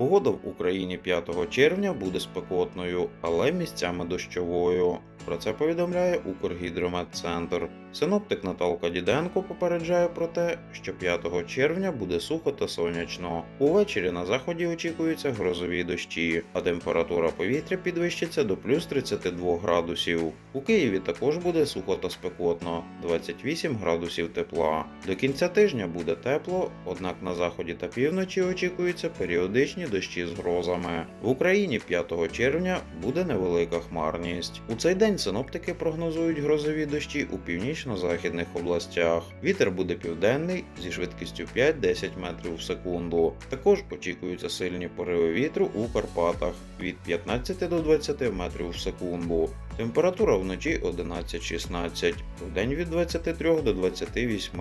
Погода в Україні 5 червня буде спекотною, але місцями дощовою. Про це повідомляє Укргідрометцентр. Синоптик Наталка Діденко попереджає про те, що 5 червня буде сухо та сонячно. Увечері на заході очікуються грозові дощі, а температура повітря підвищиться до плюс 32 градусів. У Києві також буде сухо та спекотно 28 градусів тепла. До кінця тижня буде тепло, однак на заході та півночі очікуються періодичні дощі з грозами. В Україні 5 червня буде невелика хмарність. У цей день синоптики прогнозують грозові дощі у північно-західних областях. Вітер буде південний зі швидкістю 5-10 метрів в секунду. Також очікуються сильні пориви вітру у Карпатах від 15 до 20 метрів в секунду. Температура вночі 11-16, вдень від 23 до 28.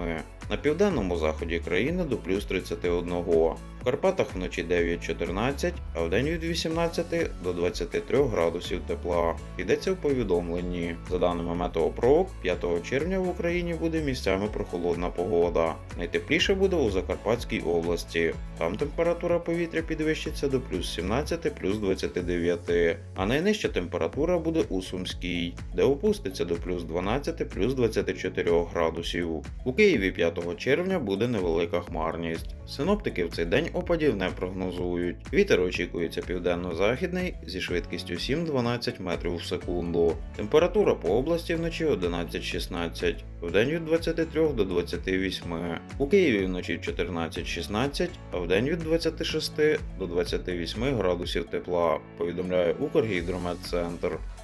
На південному заході країни до плюс 31. В Карпатах вночі 9-14, а вдень від 18 до 23 градусів тепла. Йдеться в повідомленні. За даними Метеопрок, 5 червня в Україні буде місцями прохолодна погода. Найтепліше буде у Закарпатській області. Там температура повітря підвищиться до плюс 17, плюс 29, а найнижча температура буде у Сумській, де опуститься до плюс 12, плюс 24 градусів. У Києві 5 червня буде невелика хмарність. Синоптики в цей день опадів не прогнозують. Вітер очікується південно-західний зі швидкістю 7-12 метрів в секунду. Температура по області вночі 11-16, вдень від 23 до 28. У Києві вночі 14-16, а вдень від 26 до 28 градусів тепла, повідомляє Укргідрометцентр.